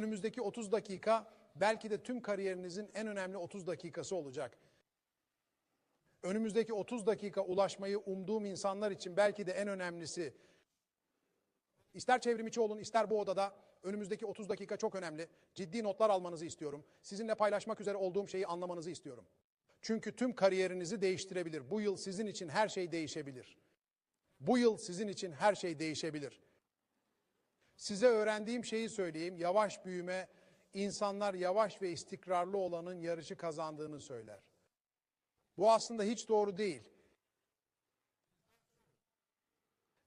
Önümüzdeki 30 dakika belki de tüm kariyerinizin en önemli 30 dakikası olacak. Önümüzdeki 30 dakika ulaşmayı umduğum insanlar için belki de en önemlisi. İster çevrimiçi olun, ister bu odada önümüzdeki 30 dakika çok önemli. Ciddi notlar almanızı istiyorum. Sizinle paylaşmak üzere olduğum şeyi anlamanızı istiyorum. Çünkü tüm kariyerinizi değiştirebilir. Bu yıl sizin için her şey değişebilir. Bu yıl sizin için her şey değişebilir. Size öğrendiğim şeyi söyleyeyim. Yavaş büyüme, insanlar yavaş ve istikrarlı olanın yarışı kazandığını söyler. Bu aslında hiç doğru değil.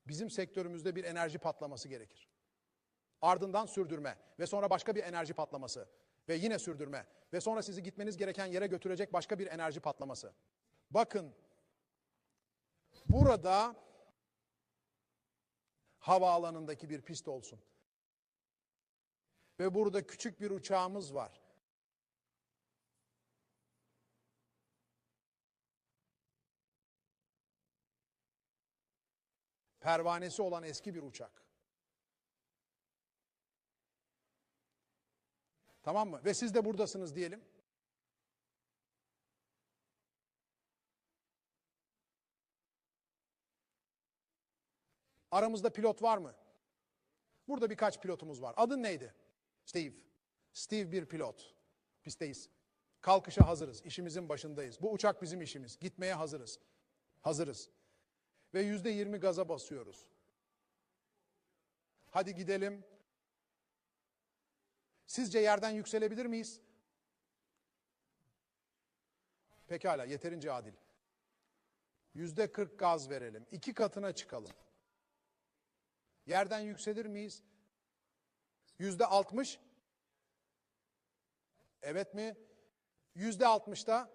Bizim sektörümüzde bir enerji patlaması gerekir. Ardından sürdürme ve sonra başka bir enerji patlaması ve yine sürdürme ve sonra sizi gitmeniz gereken yere götürecek başka bir enerji patlaması. Bakın burada havaalanındaki bir pist olsun. Ve burada küçük bir uçağımız var. Pervanesi olan eski bir uçak. Tamam mı? Ve siz de buradasınız diyelim. Aramızda pilot var mı? Burada birkaç pilotumuz var. Adın neydi? Steve. Steve bir pilot. Pistteyiz. Kalkışa hazırız. İşimizin başındayız. Bu uçak bizim işimiz. Gitmeye hazırız. Hazırız. Ve yüzde yirmi gaza basıyoruz. Hadi gidelim. Sizce yerden yükselebilir miyiz? Pekala, yeterince adil. Yüzde kırk gaz verelim. İki katına çıkalım. Yerden yükselir miyiz? Yüzde altmış. Evet mi? Yüzde altmışta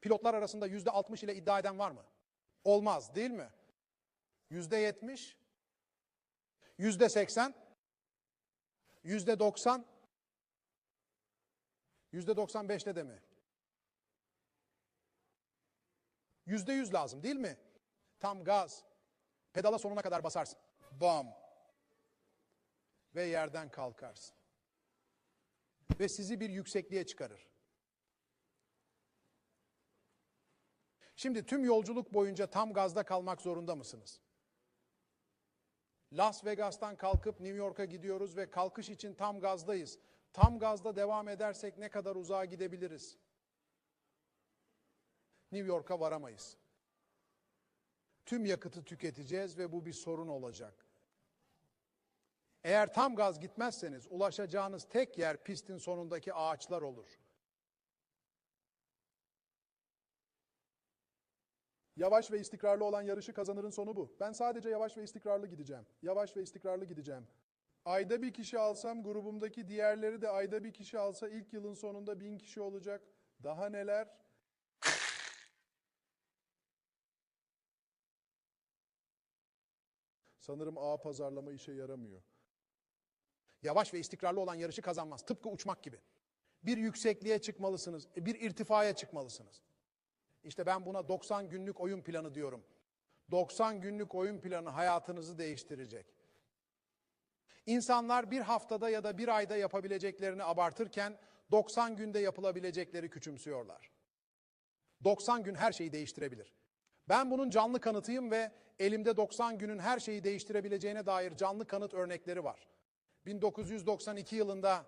pilotlar arasında yüzde altmış ile iddia eden var mı? Olmaz değil mi? Yüzde yetmiş. Yüzde seksen. Yüzde doksan. Yüzde doksan beşte de mi? Yüzde yüz lazım değil mi? Tam gaz. Pedala sonuna kadar basarsın. Bam. Ve yerden kalkarsın. Ve sizi bir yüksekliğe çıkarır. Şimdi tüm yolculuk boyunca tam gazda kalmak zorunda mısınız? Las Vegas'tan kalkıp New York'a gidiyoruz ve kalkış için tam gazdayız. Tam gazda devam edersek ne kadar uzağa gidebiliriz? New York'a varamayız. Tüm yakıtı tüketeceğiz ve bu bir sorun olacak. Eğer tam gaz gitmezseniz ulaşacağınız tek yer pistin sonundaki ağaçlar olur. Yavaş ve istikrarlı olan yarışı kazanırın sonu bu. Ben sadece yavaş ve istikrarlı gideceğim. Yavaş ve istikrarlı gideceğim. Ayda bir kişi alsam grubumdaki diğerleri de ayda bir kişi alsa ilk yılın sonunda bin kişi olacak. Daha neler? Sanırım ağ pazarlama işe yaramıyor. Yavaş ve istikrarlı olan yarışı kazanmaz. Tıpkı uçmak gibi. Bir yüksekliğe çıkmalısınız, bir irtifaya çıkmalısınız. İşte ben buna 90 günlük oyun planı diyorum. 90 günlük oyun planı hayatınızı değiştirecek. İnsanlar bir haftada ya da bir ayda yapabileceklerini abartırken 90 günde yapılabilecekleri küçümsüyorlar. 90 gün her şeyi değiştirebilir. Ben bunun canlı kanıtıyım ve elimde 90 günün her şeyi değiştirebileceğine dair canlı kanıt örnekleri var. 1992 yılında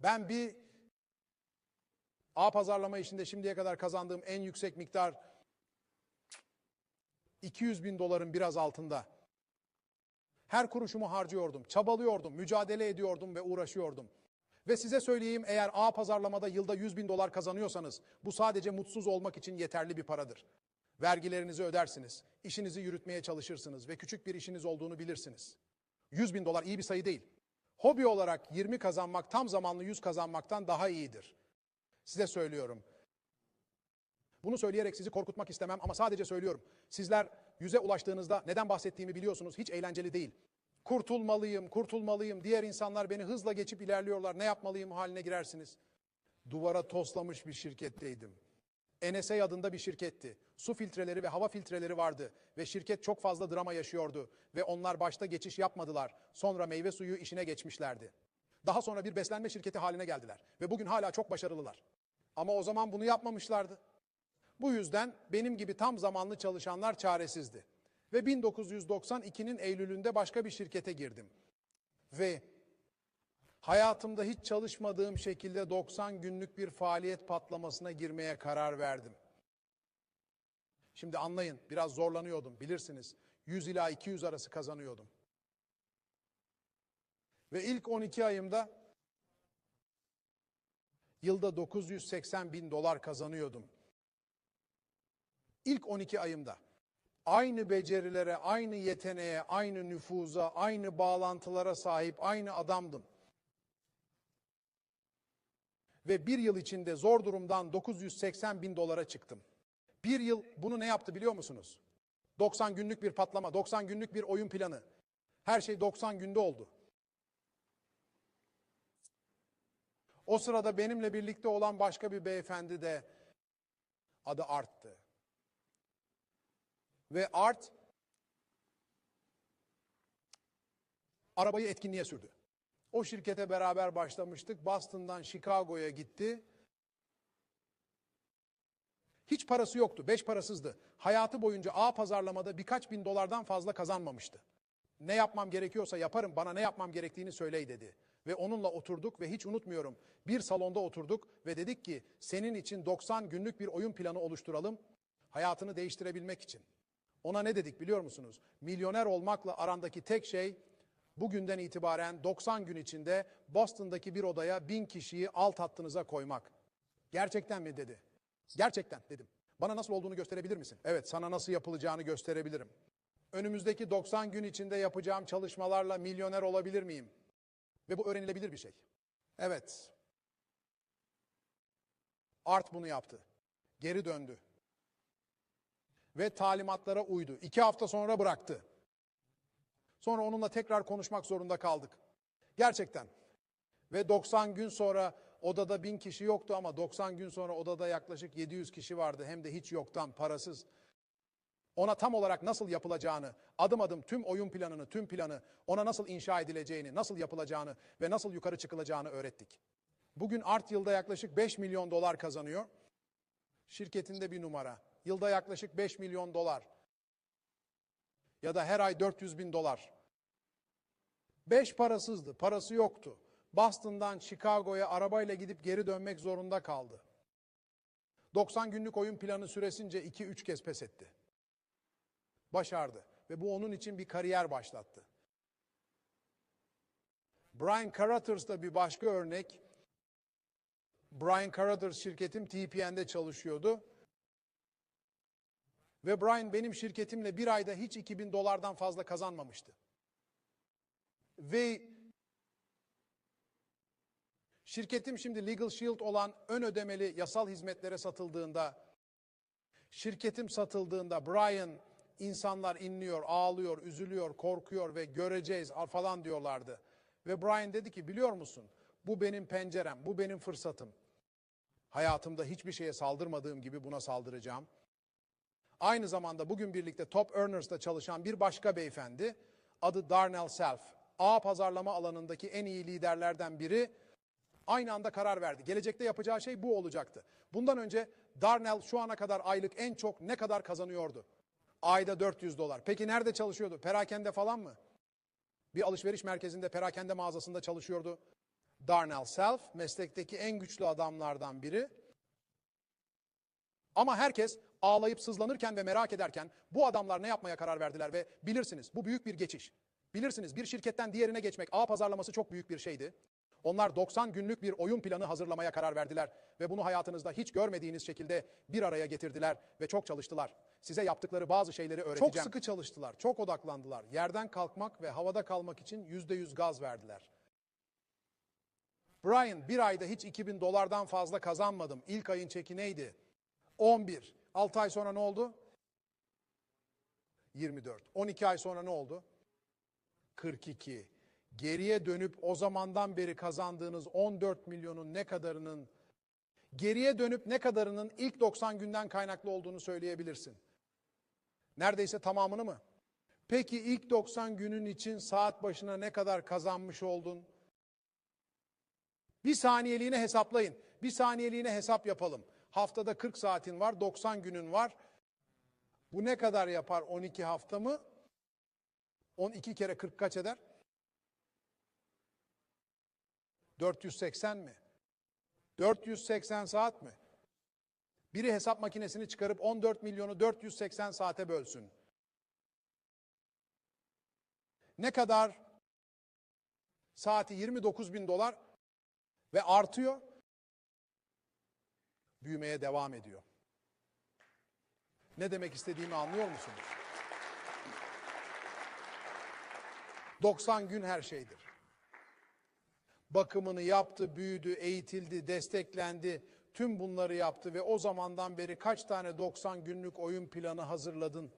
ben bir A pazarlama işinde şimdiye kadar kazandığım en yüksek miktar 200 bin doların biraz altında. Her kuruşumu harcıyordum, çabalıyordum, mücadele ediyordum ve uğraşıyordum. Ve size söyleyeyim eğer A pazarlamada yılda 100 bin dolar kazanıyorsanız bu sadece mutsuz olmak için yeterli bir paradır. Vergilerinizi ödersiniz, işinizi yürütmeye çalışırsınız ve küçük bir işiniz olduğunu bilirsiniz. 100 bin dolar iyi bir sayı değil. Hobi olarak 20 kazanmak tam zamanlı 100 kazanmaktan daha iyidir. Size söylüyorum. Bunu söyleyerek sizi korkutmak istemem ama sadece söylüyorum. Sizler yüze ulaştığınızda neden bahsettiğimi biliyorsunuz. Hiç eğlenceli değil. Kurtulmalıyım, kurtulmalıyım. Diğer insanlar beni hızla geçip ilerliyorlar. Ne yapmalıyım haline girersiniz. Duvara toslamış bir şirketteydim. NSA adında bir şirketti. Su filtreleri ve hava filtreleri vardı ve şirket çok fazla drama yaşıyordu ve onlar başta geçiş yapmadılar. Sonra meyve suyu işine geçmişlerdi. Daha sonra bir beslenme şirketi haline geldiler ve bugün hala çok başarılılar. Ama o zaman bunu yapmamışlardı. Bu yüzden benim gibi tam zamanlı çalışanlar çaresizdi. Ve 1992'nin Eylül'ünde başka bir şirkete girdim. Ve hayatımda hiç çalışmadığım şekilde 90 günlük bir faaliyet patlamasına girmeye karar verdim. Şimdi anlayın, biraz zorlanıyordum bilirsiniz. 100 ila 200 arası kazanıyordum. Ve ilk 12 ayımda yılda 980 bin dolar kazanıyordum. İlk 12 ayımda aynı becerilere, aynı yeteneğe, aynı nüfuza, aynı bağlantılara sahip aynı adamdım. Ve bir yıl içinde zor durumdan 980 bin dolara çıktım. Bir yıl bunu ne yaptı biliyor musunuz? 90 günlük bir patlama, 90 günlük bir oyun planı. Her şey 90 günde oldu. O sırada benimle birlikte olan başka bir beyefendi de adı Art'tı. Ve Art arabayı etkinliğe sürdü. O şirkete beraber başlamıştık. Boston'dan Chicago'ya gitti. Hiç parası yoktu, beş parasızdı. Hayatı boyunca A pazarlamada birkaç bin dolardan fazla kazanmamıştı. Ne yapmam gerekiyorsa yaparım, bana ne yapmam gerektiğini söyley dedi. Ve onunla oturduk ve hiç unutmuyorum. Bir salonda oturduk ve dedik ki senin için 90 günlük bir oyun planı oluşturalım. Hayatını değiştirebilmek için. Ona ne dedik biliyor musunuz? Milyoner olmakla arandaki tek şey bugünden itibaren 90 gün içinde Boston'daki bir odaya bin kişiyi alt hattınıza koymak. Gerçekten mi dedi. Gerçekten dedim. Bana nasıl olduğunu gösterebilir misin? Evet sana nasıl yapılacağını gösterebilirim. Önümüzdeki 90 gün içinde yapacağım çalışmalarla milyoner olabilir miyim? Ve bu öğrenilebilir bir şey. Evet. Art bunu yaptı. Geri döndü. Ve talimatlara uydu. İki hafta sonra bıraktı. Sonra onunla tekrar konuşmak zorunda kaldık. Gerçekten. Ve 90 gün sonra odada bin kişi yoktu ama 90 gün sonra odada yaklaşık 700 kişi vardı. Hem de hiç yoktan parasız. Ona tam olarak nasıl yapılacağını, adım adım tüm oyun planını, tüm planı, ona nasıl inşa edileceğini, nasıl yapılacağını ve nasıl yukarı çıkılacağını öğrettik. Bugün Art yılda yaklaşık 5 milyon dolar kazanıyor. Şirketinde bir numara. Yılda yaklaşık 5 milyon dolar. Ya da her ay 400 bin dolar. Beş parasızdı, parası yoktu. Boston'dan Chicago'ya arabayla gidip geri dönmek zorunda kaldı. 90 günlük oyun planı süresince 2-3 kez pes etti. Başardı ve bu onun için bir kariyer başlattı. Brian Carruthers da bir başka örnek. Brian Carruthers şirketim TPN'de çalışıyordu. Ve Brian benim şirketimle bir ayda hiç 2000 dolardan fazla kazanmamıştı. Ve şirketim şimdi Legal Shield olan ön ödemeli yasal hizmetlere satıldığında, şirketim satıldığında Brian insanlar inliyor, ağlıyor, üzülüyor, korkuyor ve göreceğiz falan diyorlardı. Ve Brian dedi ki biliyor musun bu benim pencerem, bu benim fırsatım. Hayatımda hiçbir şeye saldırmadığım gibi buna saldıracağım. Aynı zamanda bugün birlikte Top Earners'da çalışan bir başka beyefendi adı Darnell Self. A pazarlama alanındaki en iyi liderlerden biri aynı anda karar verdi. Gelecekte yapacağı şey bu olacaktı. Bundan önce Darnell şu ana kadar aylık en çok ne kadar kazanıyordu? Ayda 400 dolar. Peki nerede çalışıyordu? Perakende falan mı? Bir alışveriş merkezinde, perakende mağazasında çalışıyordu. Darnell Self, meslekteki en güçlü adamlardan biri. Ama herkes ağlayıp sızlanırken ve merak ederken bu adamlar ne yapmaya karar verdiler ve bilirsiniz bu büyük bir geçiş. Bilirsiniz bir şirketten diğerine geçmek ağ pazarlaması çok büyük bir şeydi. Onlar 90 günlük bir oyun planı hazırlamaya karar verdiler ve bunu hayatınızda hiç görmediğiniz şekilde bir araya getirdiler ve çok çalıştılar. Size yaptıkları bazı şeyleri öğreteceğim. Çok sıkı çalıştılar, çok odaklandılar. Yerden kalkmak ve havada kalmak için yüzde yüz gaz verdiler. Brian bir ayda hiç 2000 dolardan fazla kazanmadım. İlk ayın çeki neydi? 11. 6 ay sonra ne oldu? 24. 12 ay sonra ne oldu? 42. Geriye dönüp o zamandan beri kazandığınız 14 milyonun ne kadarının geriye dönüp ne kadarının ilk 90 günden kaynaklı olduğunu söyleyebilirsin. Neredeyse tamamını mı? Peki ilk 90 günün için saat başına ne kadar kazanmış oldun? Bir saniyeliğine hesaplayın. Bir saniyeliğine hesap yapalım. Haftada 40 saatin var, 90 günün var. Bu ne kadar yapar 12 hafta mı? 12 kere 40 kaç eder? 480 mi? 480 saat mi? Biri hesap makinesini çıkarıp 14 milyonu 480 saate bölsün. Ne kadar? Saati 29 bin dolar ve artıyor. Büyümeye devam ediyor. Ne demek istediğimi anlıyor musunuz? 90 gün her şeydir. Bakımını yaptı, büyüdü, eğitildi, desteklendi. Tüm bunları yaptı ve o zamandan beri kaç tane 90 günlük oyun planı hazırladın?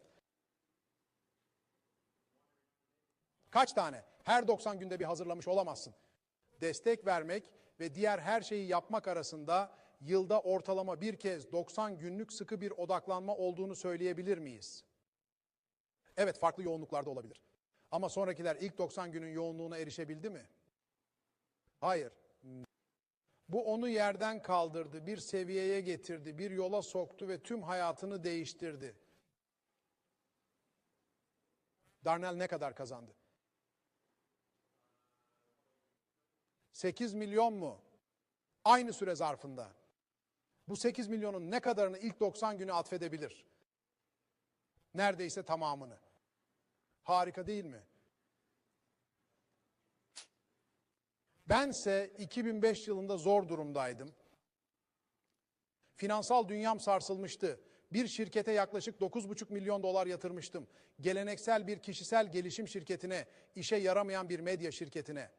Kaç tane? Her 90 günde bir hazırlamış olamazsın. Destek vermek ve diğer her şeyi yapmak arasında yılda ortalama bir kez 90 günlük sıkı bir odaklanma olduğunu söyleyebilir miyiz? Evet farklı yoğunluklarda olabilir. Ama sonrakiler ilk 90 günün yoğunluğuna erişebildi mi? Hayır. Bu onu yerden kaldırdı, bir seviyeye getirdi, bir yola soktu ve tüm hayatını değiştirdi. Darnell ne kadar kazandı? 8 milyon mu? Aynı süre zarfında. Bu 8 milyonun ne kadarını ilk 90 günü atfedebilir? Neredeyse tamamını. Harika değil mi? Bense 2005 yılında zor durumdaydım. Finansal dünyam sarsılmıştı. Bir şirkete yaklaşık 9,5 milyon dolar yatırmıştım. Geleneksel bir kişisel gelişim şirketine, işe yaramayan bir medya şirketine.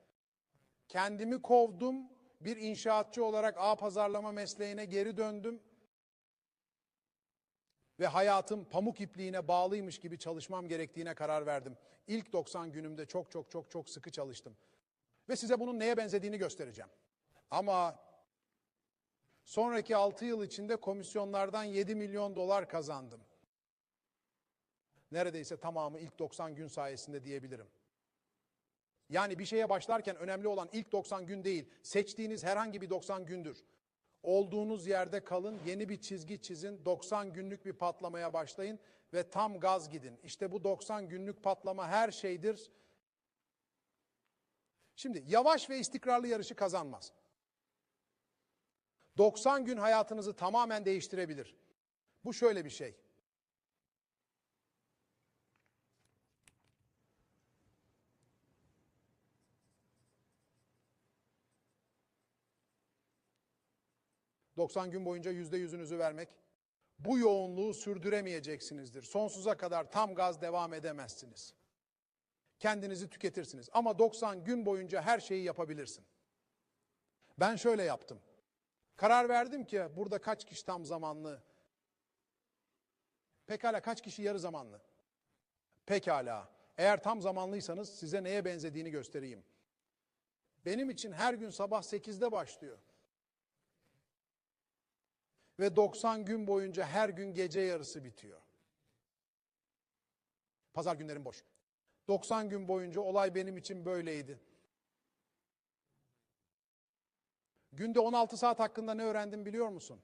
Kendimi kovdum. Bir inşaatçı olarak ağ pazarlama mesleğine geri döndüm. Ve hayatım pamuk ipliğine bağlıymış gibi çalışmam gerektiğine karar verdim. İlk 90 günümde çok çok çok çok sıkı çalıştım. Ve size bunun neye benzediğini göstereceğim. Ama sonraki 6 yıl içinde komisyonlardan 7 milyon dolar kazandım. Neredeyse tamamı ilk 90 gün sayesinde diyebilirim. Yani bir şeye başlarken önemli olan ilk 90 gün değil, seçtiğiniz herhangi bir 90 gündür. Olduğunuz yerde kalın, yeni bir çizgi çizin, 90 günlük bir patlamaya başlayın ve tam gaz gidin. İşte bu 90 günlük patlama her şeydir. Şimdi yavaş ve istikrarlı yarışı kazanmaz. 90 gün hayatınızı tamamen değiştirebilir. Bu şöyle bir şey. ...90 gün boyunca yüzde yüzünüzü vermek... ...bu yoğunluğu sürdüremeyeceksinizdir. Sonsuza kadar tam gaz devam edemezsiniz. Kendinizi tüketirsiniz. Ama 90 gün boyunca her şeyi yapabilirsin. Ben şöyle yaptım. Karar verdim ki burada kaç kişi tam zamanlı? Pekala kaç kişi yarı zamanlı? Pekala. Eğer tam zamanlıysanız size neye benzediğini göstereyim. Benim için her gün sabah 8'de başlıyor. Ve 90 gün boyunca her gün gece yarısı bitiyor. Pazar günlerim boş. 90 gün boyunca olay benim için böyleydi. Günde 16 saat hakkında ne öğrendim biliyor musun?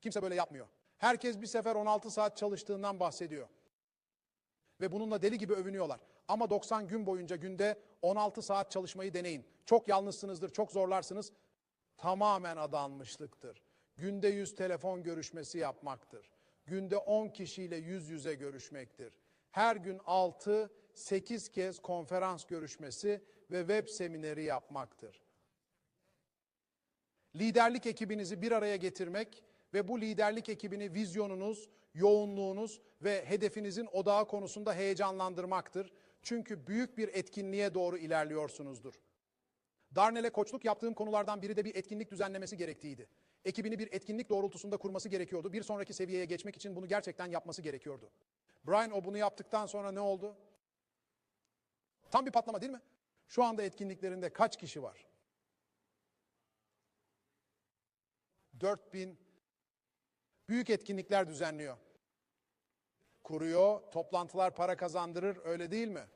Kimse böyle yapmıyor. Herkes bir sefer 16 saat çalıştığından bahsediyor. Ve bununla deli gibi övünüyorlar. Ama 90 gün boyunca günde 16 saat çalışmayı deneyin. Çok yalnızsınızdır, çok zorlarsınız. Tamamen adanmışlıktır. Günde 100 telefon görüşmesi yapmaktır. Günde 10 kişiyle yüz yüze görüşmektir. Her gün 6 8 kez konferans görüşmesi ve web semineri yapmaktır. Liderlik ekibinizi bir araya getirmek ve bu liderlik ekibini vizyonunuz, yoğunluğunuz ve hedefinizin odağı konusunda heyecanlandırmaktır. Çünkü büyük bir etkinliğe doğru ilerliyorsunuzdur. Darnell'e koçluk yaptığım konulardan biri de bir etkinlik düzenlemesi gerektiğiydi. Ekibini bir etkinlik doğrultusunda kurması gerekiyordu. Bir sonraki seviyeye geçmek için bunu gerçekten yapması gerekiyordu. Brian o bunu yaptıktan sonra ne oldu? Tam bir patlama değil mi? Şu anda etkinliklerinde kaç kişi var? 4000 büyük etkinlikler düzenliyor. Kuruyor, toplantılar para kazandırır öyle değil mi?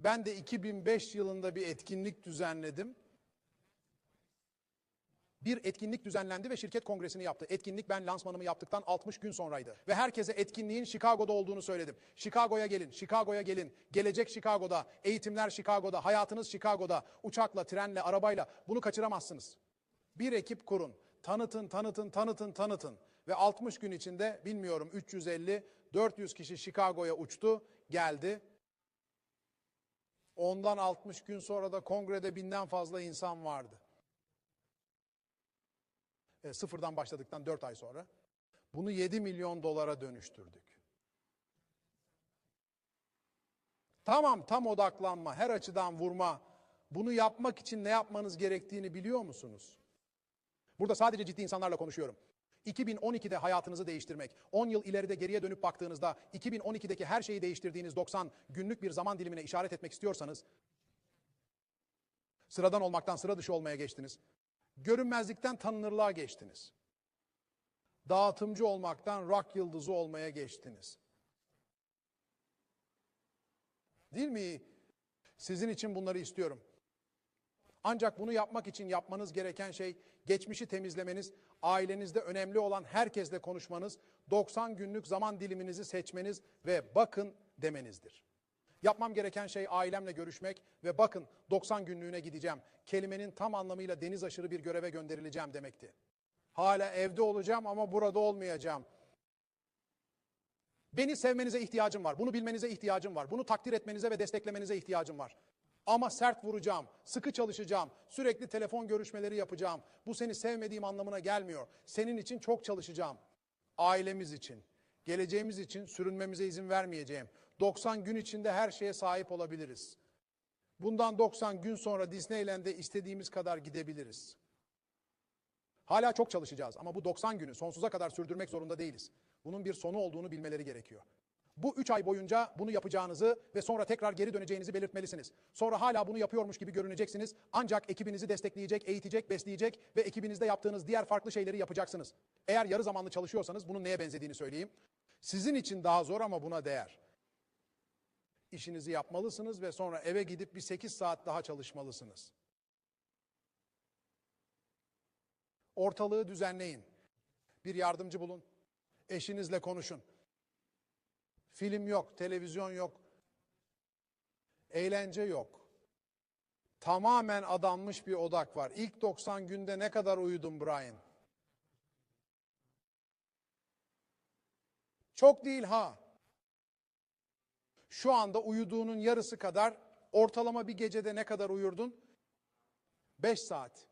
Ben de 2005 yılında bir etkinlik düzenledim Bir etkinlik düzenlendi ve şirket kongresini yaptı. Etkinlik ben lansmanımı yaptıktan 60 gün sonraydı. Ve herkese etkinliğin Chicago'da olduğunu söyledim. Chicago'ya gelin, Chicago'ya gelin. Gelecek Chicago'da, eğitimler Chicago'da, hayatınız Chicago'da. Uçakla, trenle, arabayla bunu kaçıramazsınız. Bir ekip kurun. Tanıtın, tanıtın, tanıtın, tanıtın. Ve 60 gün içinde bilmiyorum 350, 400 kişi Chicago'ya uçtu, geldi. Ondan 60 gün sonra da kongrede binden fazla insan vardı. E, sıfırdan başladıktan 4 ay sonra. Bunu 7 milyon dolara dönüştürdük. Tamam tam odaklanma, her açıdan vurma. Bunu yapmak için ne yapmanız gerektiğini biliyor musunuz? Burada sadece ciddi insanlarla konuşuyorum. 2012'de hayatınızı değiştirmek, 10 yıl ileride geriye dönüp baktığınızda 2012'deki her şeyi değiştirdiğiniz 90 günlük bir zaman dilimine işaret etmek istiyorsanız sıradan olmaktan sıra dışı olmaya geçtiniz. Görünmezlikten tanınırlığa geçtiniz. Dağıtımcı olmaktan rock yıldızı olmaya geçtiniz. Değil mi? Sizin için bunları istiyorum. Ancak bunu yapmak için yapmanız gereken şey geçmişi temizlemeniz, ailenizde önemli olan herkesle konuşmanız, 90 günlük zaman diliminizi seçmeniz ve bakın demenizdir. Yapmam gereken şey ailemle görüşmek ve bakın 90 günlüğüne gideceğim. Kelimenin tam anlamıyla deniz aşırı bir göreve gönderileceğim demekti. Hala evde olacağım ama burada olmayacağım. Beni sevmenize ihtiyacım var. Bunu bilmenize ihtiyacım var. Bunu takdir etmenize ve desteklemenize ihtiyacım var. Ama sert vuracağım, sıkı çalışacağım, sürekli telefon görüşmeleri yapacağım. Bu seni sevmediğim anlamına gelmiyor. Senin için çok çalışacağım. Ailemiz için, geleceğimiz için sürünmemize izin vermeyeceğim. 90 gün içinde her şeye sahip olabiliriz. Bundan 90 gün sonra Disneyland'e istediğimiz kadar gidebiliriz. Hala çok çalışacağız ama bu 90 günü sonsuza kadar sürdürmek zorunda değiliz. Bunun bir sonu olduğunu bilmeleri gerekiyor. Bu üç ay boyunca bunu yapacağınızı ve sonra tekrar geri döneceğinizi belirtmelisiniz. Sonra hala bunu yapıyormuş gibi görüneceksiniz. Ancak ekibinizi destekleyecek, eğitecek, besleyecek ve ekibinizde yaptığınız diğer farklı şeyleri yapacaksınız. Eğer yarı zamanlı çalışıyorsanız bunun neye benzediğini söyleyeyim. Sizin için daha zor ama buna değer. İşinizi yapmalısınız ve sonra eve gidip bir 8 saat daha çalışmalısınız. Ortalığı düzenleyin. Bir yardımcı bulun. Eşinizle konuşun. Film yok, televizyon yok. Eğlence yok. Tamamen adanmış bir odak var. İlk 90 günde ne kadar uyudun Brian? Çok değil ha. Şu anda uyuduğunun yarısı kadar ortalama bir gecede ne kadar uyurdun? 5 saat.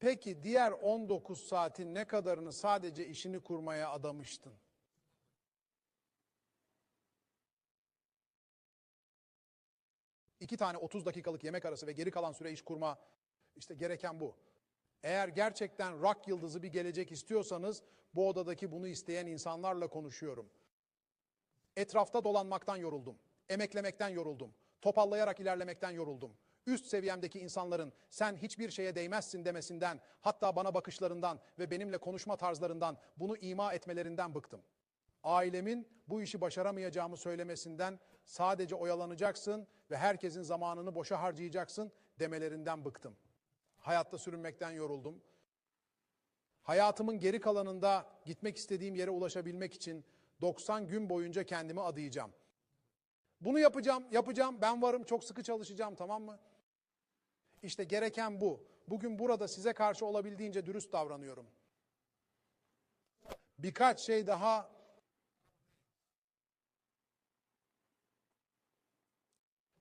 Peki diğer 19 saatin ne kadarını sadece işini kurmaya adamıştın? İki tane 30 dakikalık yemek arası ve geri kalan süre iş kurma işte gereken bu. Eğer gerçekten rock yıldızı bir gelecek istiyorsanız bu odadaki bunu isteyen insanlarla konuşuyorum. Etrafta dolanmaktan yoruldum. Emeklemekten yoruldum. Topallayarak ilerlemekten yoruldum. Üst seviyemdeki insanların sen hiçbir şeye değmezsin demesinden, hatta bana bakışlarından ve benimle konuşma tarzlarından bunu ima etmelerinden bıktım. Ailemin bu işi başaramayacağımı söylemesinden sadece oyalanacaksın ve herkesin zamanını boşa harcayacaksın demelerinden bıktım. Hayatta sürünmekten yoruldum. Hayatımın geri kalanında gitmek istediğim yere ulaşabilmek için 90 gün boyunca kendimi adayacağım. Bunu yapacağım, yapacağım. Ben varım, çok sıkı çalışacağım, tamam mı? İşte gereken bu. Bugün burada size karşı olabildiğince dürüst davranıyorum. Birkaç şey daha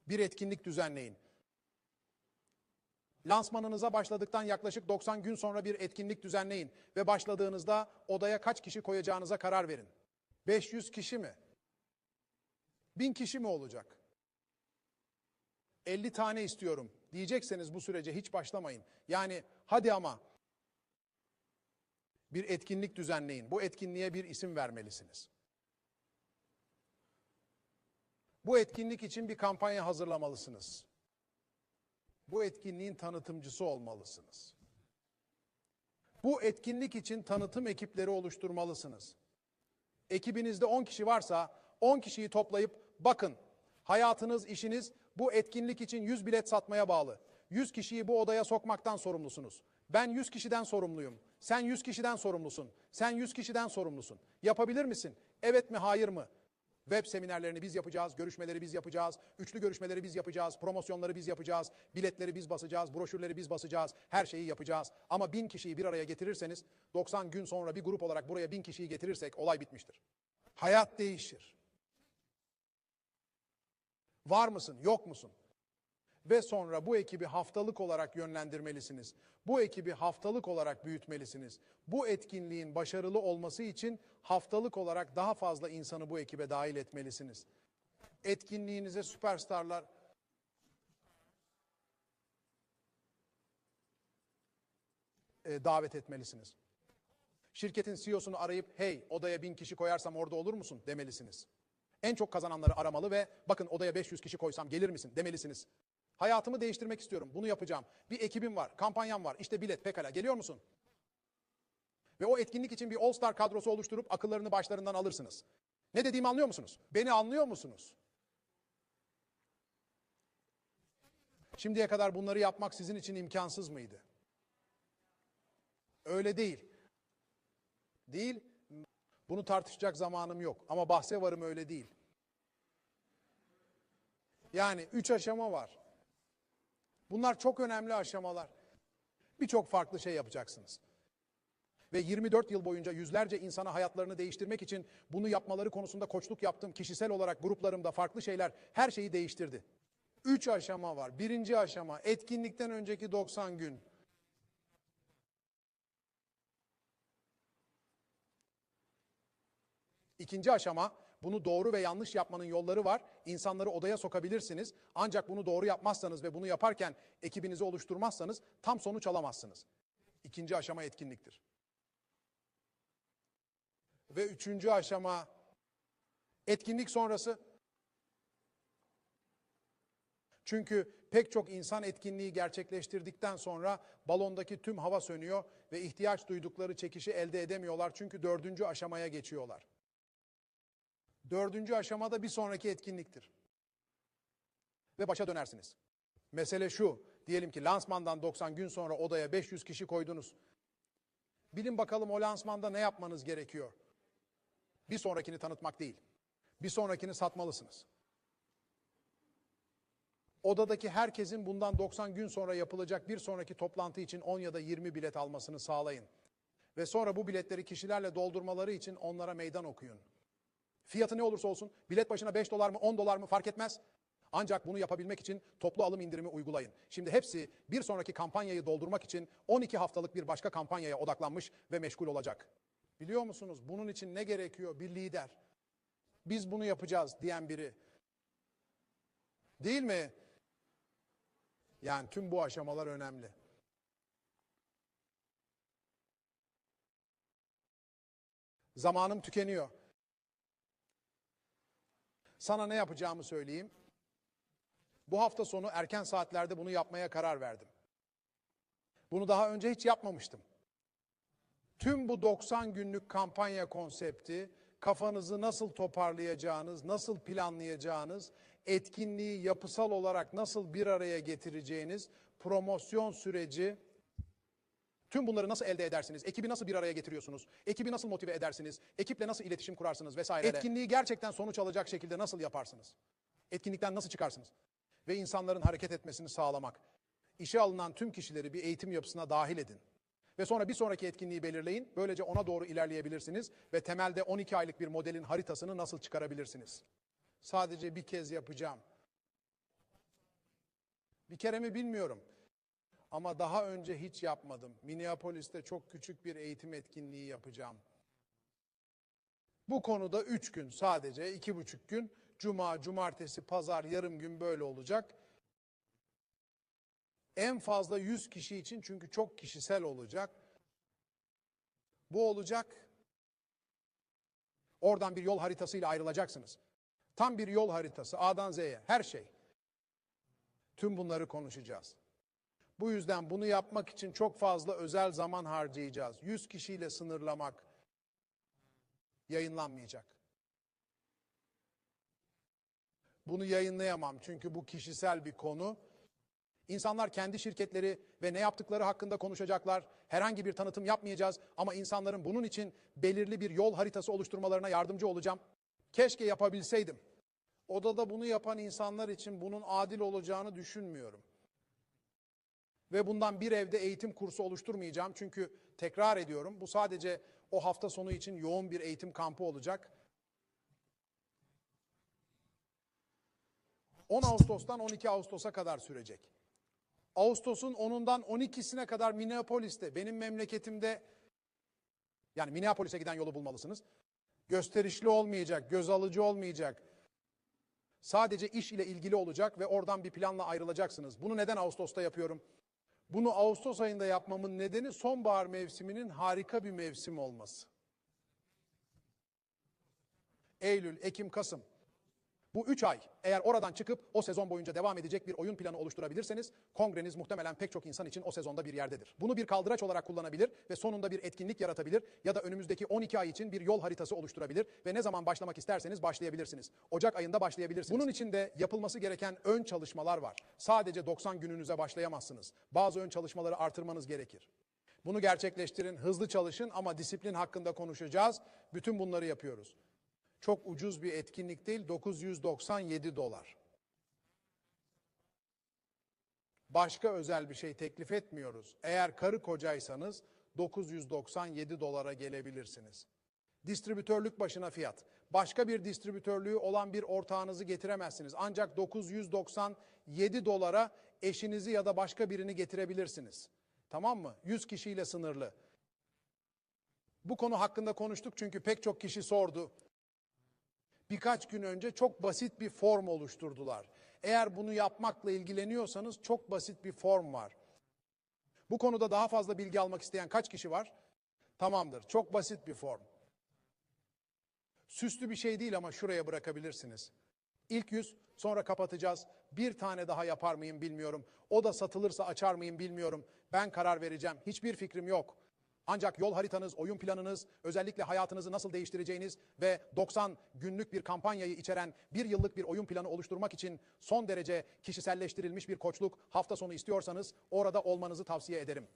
bir etkinlik düzenleyin. Lansmanınıza başladıktan yaklaşık 90 gün sonra bir etkinlik düzenleyin ve başladığınızda odaya kaç kişi koyacağınıza karar verin. 500 kişi mi? 1000 kişi mi olacak? 50 tane istiyorum diyecekseniz bu sürece hiç başlamayın. Yani hadi ama bir etkinlik düzenleyin. Bu etkinliğe bir isim vermelisiniz. Bu etkinlik için bir kampanya hazırlamalısınız. Bu etkinliğin tanıtımcısı olmalısınız. Bu etkinlik için tanıtım ekipleri oluşturmalısınız. Ekibinizde 10 kişi varsa 10 kişiyi toplayıp bakın hayatınız, işiniz bu etkinlik için 100 bilet satmaya bağlı. 100 kişiyi bu odaya sokmaktan sorumlusunuz. Ben 100 kişiden sorumluyum. Sen 100 kişiden sorumlusun. Sen 100 kişiden sorumlusun. Yapabilir misin? Evet mi, hayır mı? Web seminerlerini biz yapacağız, görüşmeleri biz yapacağız, üçlü görüşmeleri biz yapacağız, promosyonları biz yapacağız, biletleri biz basacağız, broşürleri biz basacağız, her şeyi yapacağız. Ama bin kişiyi bir araya getirirseniz, 90 gün sonra bir grup olarak buraya bin kişiyi getirirsek olay bitmiştir. Hayat değişir. Var mısın, yok musun? Ve sonra bu ekibi haftalık olarak yönlendirmelisiniz. Bu ekibi haftalık olarak büyütmelisiniz. Bu etkinliğin başarılı olması için haftalık olarak daha fazla insanı bu ekibe dahil etmelisiniz. Etkinliğinize süperstarlar e, davet etmelisiniz. Şirketin CEO'sunu arayıp hey odaya bin kişi koyarsam orada olur musun demelisiniz. En çok kazananları aramalı ve bakın odaya 500 kişi koysam gelir misin demelisiniz. Hayatımı değiştirmek istiyorum. Bunu yapacağım. Bir ekibim var, kampanyam var. İşte bilet pekala geliyor musun? Ve o etkinlik için bir All Star kadrosu oluşturup akıllarını başlarından alırsınız. Ne dediğimi anlıyor musunuz? Beni anlıyor musunuz? Şimdiye kadar bunları yapmak sizin için imkansız mıydı? Öyle değil. Değil. Bunu tartışacak zamanım yok. Ama bahse varım öyle değil. Yani üç aşama var. Bunlar çok önemli aşamalar. Birçok farklı şey yapacaksınız. Ve 24 yıl boyunca yüzlerce insana hayatlarını değiştirmek için bunu yapmaları konusunda koçluk yaptım. Kişisel olarak gruplarımda farklı şeyler her şeyi değiştirdi. Üç aşama var. Birinci aşama etkinlikten önceki 90 gün. İkinci aşama bunu doğru ve yanlış yapmanın yolları var. İnsanları odaya sokabilirsiniz. Ancak bunu doğru yapmazsanız ve bunu yaparken ekibinizi oluşturmazsanız tam sonuç alamazsınız. İkinci aşama etkinliktir. Ve üçüncü aşama etkinlik sonrası. Çünkü pek çok insan etkinliği gerçekleştirdikten sonra balondaki tüm hava sönüyor ve ihtiyaç duydukları çekişi elde edemiyorlar. Çünkü dördüncü aşamaya geçiyorlar. Dördüncü aşamada bir sonraki etkinliktir. Ve başa dönersiniz. Mesele şu, diyelim ki lansmandan 90 gün sonra odaya 500 kişi koydunuz. Bilin bakalım o lansmanda ne yapmanız gerekiyor? Bir sonrakini tanıtmak değil. Bir sonrakini satmalısınız. Odadaki herkesin bundan 90 gün sonra yapılacak bir sonraki toplantı için 10 ya da 20 bilet almasını sağlayın. Ve sonra bu biletleri kişilerle doldurmaları için onlara meydan okuyun. Fiyatı ne olursa olsun bilet başına 5 dolar mı 10 dolar mı fark etmez. Ancak bunu yapabilmek için toplu alım indirimi uygulayın. Şimdi hepsi bir sonraki kampanyayı doldurmak için 12 haftalık bir başka kampanyaya odaklanmış ve meşgul olacak. Biliyor musunuz bunun için ne gerekiyor? Bir lider. Biz bunu yapacağız diyen biri. Değil mi? Yani tüm bu aşamalar önemli. Zamanım tükeniyor. Sana ne yapacağımı söyleyeyim. Bu hafta sonu erken saatlerde bunu yapmaya karar verdim. Bunu daha önce hiç yapmamıştım. Tüm bu 90 günlük kampanya konsepti kafanızı nasıl toparlayacağınız, nasıl planlayacağınız, etkinliği yapısal olarak nasıl bir araya getireceğiniz, promosyon süreci, tüm bunları nasıl elde edersiniz, ekibi nasıl bir araya getiriyorsunuz, ekibi nasıl motive edersiniz, ekiple nasıl iletişim kurarsınız vesaire. Etkinliği gerçekten sonuç alacak şekilde nasıl yaparsınız? Etkinlikten nasıl çıkarsınız? Ve insanların hareket etmesini sağlamak. İşe alınan tüm kişileri bir eğitim yapısına dahil edin. Ve sonra bir sonraki etkinliği belirleyin. Böylece ona doğru ilerleyebilirsiniz ve temelde 12 aylık bir modelin haritasını nasıl çıkarabilirsiniz? Sadece bir kez yapacağım. Bir kere mi bilmiyorum. Ama daha önce hiç yapmadım. Minneapolis'te çok küçük bir eğitim etkinliği yapacağım. Bu konuda üç gün sadece, iki buçuk gün. Cuma, cumartesi, pazar, yarım gün böyle olacak. En fazla 100 kişi için çünkü çok kişisel olacak. Bu olacak. Oradan bir yol haritasıyla ayrılacaksınız. Tam bir yol haritası A'dan Z'ye her şey. Tüm bunları konuşacağız. Bu yüzden bunu yapmak için çok fazla özel zaman harcayacağız. 100 kişiyle sınırlamak yayınlanmayacak. Bunu yayınlayamam çünkü bu kişisel bir konu. İnsanlar kendi şirketleri ve ne yaptıkları hakkında konuşacaklar. Herhangi bir tanıtım yapmayacağız ama insanların bunun için belirli bir yol haritası oluşturmalarına yardımcı olacağım. Keşke yapabilseydim. Odada bunu yapan insanlar için bunun adil olacağını düşünmüyorum. Ve bundan bir evde eğitim kursu oluşturmayacağım. Çünkü tekrar ediyorum bu sadece o hafta sonu için yoğun bir eğitim kampı olacak. 10 Ağustos'tan 12 Ağustos'a kadar sürecek. Ağustos'un 10'undan 12'sine kadar Minneapolis'te, benim memleketimde, yani Minneapolis'e giden yolu bulmalısınız. Gösterişli olmayacak, göz alıcı olmayacak. Sadece iş ile ilgili olacak ve oradan bir planla ayrılacaksınız. Bunu neden Ağustos'ta yapıyorum? Bunu Ağustos ayında yapmamın nedeni sonbahar mevsiminin harika bir mevsim olması. Eylül, Ekim, Kasım. Bu üç ay eğer oradan çıkıp o sezon boyunca devam edecek bir oyun planı oluşturabilirseniz kongreniz muhtemelen pek çok insan için o sezonda bir yerdedir. Bunu bir kaldıraç olarak kullanabilir ve sonunda bir etkinlik yaratabilir ya da önümüzdeki 12 ay için bir yol haritası oluşturabilir ve ne zaman başlamak isterseniz başlayabilirsiniz. Ocak ayında başlayabilirsiniz. Bunun için de yapılması gereken ön çalışmalar var. Sadece 90 gününüze başlayamazsınız. Bazı ön çalışmaları artırmanız gerekir. Bunu gerçekleştirin, hızlı çalışın ama disiplin hakkında konuşacağız. Bütün bunları yapıyoruz. Çok ucuz bir etkinlik değil, 997 dolar. Başka özel bir şey teklif etmiyoruz. Eğer karı kocaysanız 997 dolara gelebilirsiniz. Distribütörlük başına fiyat. Başka bir distribütörlüğü olan bir ortağınızı getiremezsiniz. Ancak 997 dolara eşinizi ya da başka birini getirebilirsiniz. Tamam mı? 100 kişiyle sınırlı. Bu konu hakkında konuştuk çünkü pek çok kişi sordu birkaç gün önce çok basit bir form oluşturdular. Eğer bunu yapmakla ilgileniyorsanız çok basit bir form var. Bu konuda daha fazla bilgi almak isteyen kaç kişi var? Tamamdır. Çok basit bir form. Süslü bir şey değil ama şuraya bırakabilirsiniz. İlk yüz, sonra kapatacağız. Bir tane daha yapar mıyım bilmiyorum. O da satılırsa açar mıyım bilmiyorum. Ben karar vereceğim. Hiçbir fikrim yok. Ancak yol haritanız, oyun planınız, özellikle hayatınızı nasıl değiştireceğiniz ve 90 günlük bir kampanyayı içeren bir yıllık bir oyun planı oluşturmak için son derece kişiselleştirilmiş bir koçluk hafta sonu istiyorsanız orada olmanızı tavsiye ederim.